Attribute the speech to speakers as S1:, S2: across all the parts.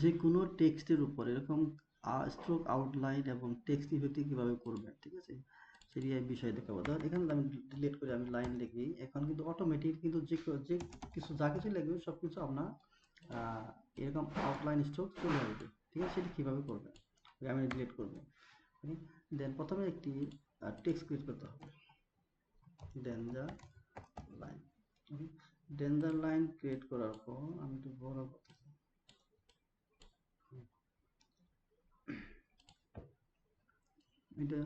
S1: যে কোনো টেক্সটের উপর, এরকম স্ট্রোক আউটলাইন এবং টেক্সট ইফেক্টে কীভাবে করবেন, ঠিক আছে? সেটি এই বিষয়ে দেখাবো ধর, এখানে আমি ডিলিট করে আমি লাইন লিখি। এখন কিন্তু অটোমেটিক কিন্তু যে যে কিছু, যা কিছু লিখবে সব কিছু আপনার এরকম আউটলাইন স্ট্রোক চলে আসবে। ঠিক আছে? সেটি কীভাবে করবেন? আমি ডিলিট করব। দেন প্রথমে একটি টেক্সট ক্রিয়েট করতে হবে। Danger line danger line create করার পর আমি একটু বড় করতে এটা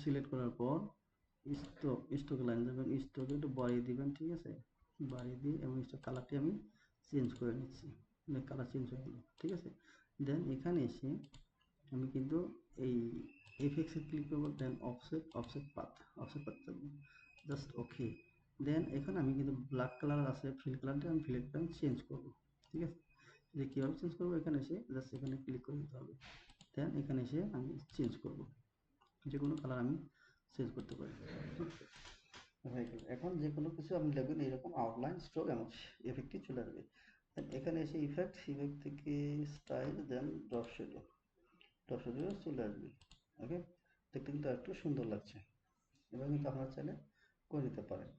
S1: সিলেক্ট করার পর স্টক স্টক লাইন যাবেন স্টকে একটু বাড়িয়ে দিবেন, ঠিক আছে? বাড়িয়ে দিয়ে এবং স্টক কালারটি আমি চেঞ্জ করে নিচ্ছি। মানে কালার চেঞ্জ হয়ে গেলো, ঠিক আছে? দেন এখানে এসে আমি কিন্তু এই এফএক্সে ক্লিক করব then offset offset path offset path just okay then এখানে আমি কিন্তু ব্ল্যাক কালার আছে ফিল কালারটা আমি ফিলটা আমি চেঞ্জ করব, ঠিক আছে? যে কীভাবে চেঞ্জ করব, এখানে এসে জাস্ট এখানে ক্লিক করে দিতে হবে। দেন এখানে এসে আমি চেঞ্জ করব। যে কোনো কালার আমি চেঞ্জ করতে পারি। এখন যে কোনো কিছু আপনি লিখবেন এইরকম আউটলাইন স্ট্রোক এবং এফেক্টটি চলে আসবে। এখানে এসে ইফেক্ট ইফেক্ট থেকে style then drop shadow drop shadow চলে আসবে। ওকে দেখতে কিন্তু একটু সুন্দর লাগছে। এবার কিন্তু আপনারা চাইলে করে নিতে পারেন।